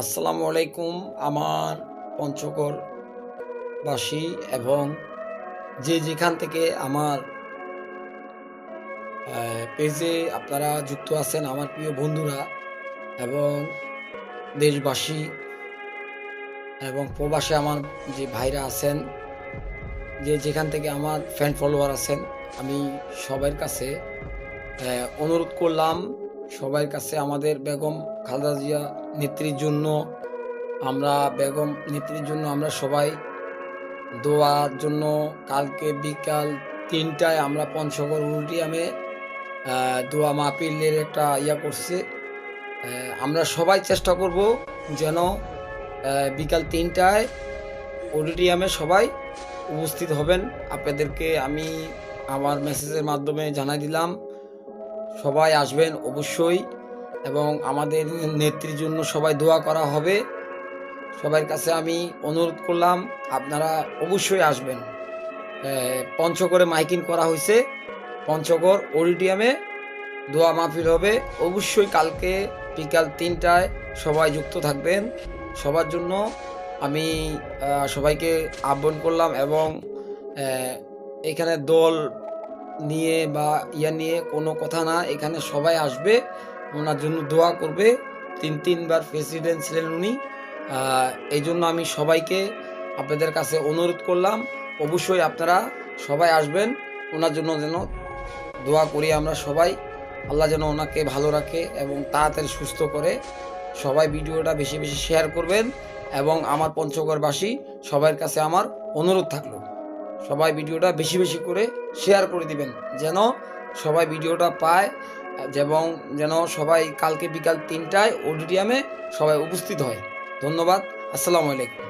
আসসালামু আলাইকুম আমার পঞ্চগড় বাসী এবং যে যেখান থেকে আমার পেজে আপনারা যুক্ত আছেন আমার প্রিয় বন্ধুরা এবং দেশবাসী এবং প্রবাসে আমার যে ভাইরা আছেন, যে যেখান থেকে আমার ফ্যান ফলোয়ার আছেন, আমি সবার কাছে অনুরোধ করলাম সবার কাছে আমাদের বেগম খালেদা জিয়া নেত্রীর জন্য আমরা বেগম নেত্রীর জন্য আমরা সবাই দোয়ার জন্য কালকে বিকাল তিনটায় আমরা পঞ্চগড় উল্টিয়ামে আহ, দোয়া মাহপিলের একটা ইয়া করছে। আমরা সবাই চেষ্টা করব যেন বিকাল তিনটায় অডিটোরিয়ামে সবাই উপস্থিত হবেন। আপনাদেরকে আমি আমার মেসেজের মাধ্যমে জানাই দিলাম। সবাই আসবেন অবশ্যই এবং আমাদের নেত্রীর জন্য সবাই দোয়া করা হবে। সবার কাছে আমি অনুরোধ করলাম, আপনারা অবশ্যই আসবেন। পঞ্চগড়ে মাইকিং করা হয়েছে। পঞ্চগড় অডিটোরিয়ামে দোয়া মাহফিল হবে। অবশ্যই কালকে বিকাল তিনটায় সবাই যুক্ত থাকবেন। সবার জন্য আমি সবাইকে আহ্বান করলাম এবং এখানে দল নিয়ে বা ইয়া নিয়ে কোনো কথা না, এখানে সবাই আসবে, ওনার জন্য দোয়া করবে। তিন, তিনবার প্রেসিডেন্ট ছিলেন উনি। এই জন্য আমি সবাইকে আপনাদের কাছে অনুরোধ করলাম, অবশ্যই আপনারা সবাই আসবেন, ওনার জন্য যেন দোয়া করি আমরা সবাই। আল্লাহ যেন ওনাকে ভালো রাখে এবং তাড়াতাড়ি সুস্থ করে সবাই ভিডিওটা বেশি বেশি শেয়ার করবেন এবং আমার পঞ্চগড়বাসী সবার কাছে আমার অনুরোধ থাকল। সবাই ভিডিওটা বেশি বেশি করে শেয়ার করে দিবেন। যেন সবাই ভিডিওটা পায় এবং যেন সবাই কালকে বিকাল তিনটায় অডিটোরিয়ামে সবাই উপস্থিত হয়। ধন্যবাদ। আসসালামু আলাইকুম।